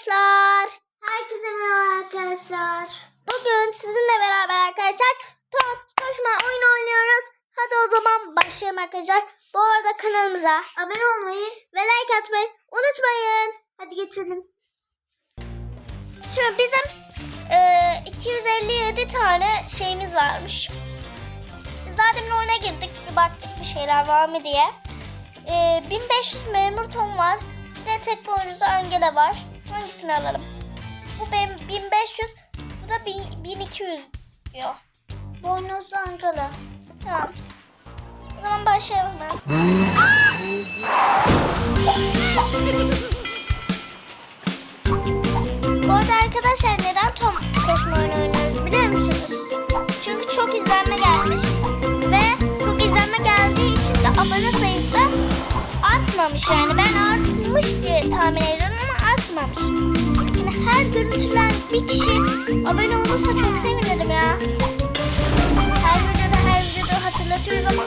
arkadaşlar. Herkese merhaba arkadaşlar. Bugün sizinle beraber arkadaşlar top koşma oyun oynuyoruz. Hadi o zaman başlayalım arkadaşlar. Bu arada kanalımıza Abone olmayı. ve like atmayı unutmayın. Hadi geçelim. Şimdi bizim e, 257 tane şeyimiz varmış. Biz daha demin oyuna girdik. Bir baktık bir şeyler var mı diye. E, 1500 memur ton var. De tek boynuzlu Angela var. Hangisini alalım? Bu benim 1500. Bu da 1000 1200 diyor. Boynuzlu Ankara. Tamam. O zaman başlayalım ben. Bu arada arkadaşlar neden Tom koşma oyunu oynuyoruz biliyor musunuz? Çünkü çok izlenme gelmiş ve çok izlenme geldiği için de abone sayısı artmamış yani ben artmış diye tahmin ediyorum bir kişi abone olursa çok sevinirim ya. Her videoda her videoda hatırlatıyoruz ama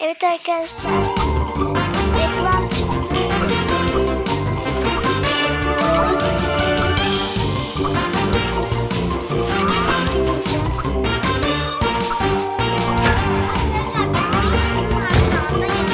Evet arkadaşlar. Reklam çıktı. Arkadaşlar benim var şu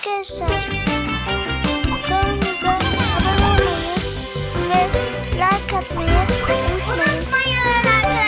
Arkadaşlar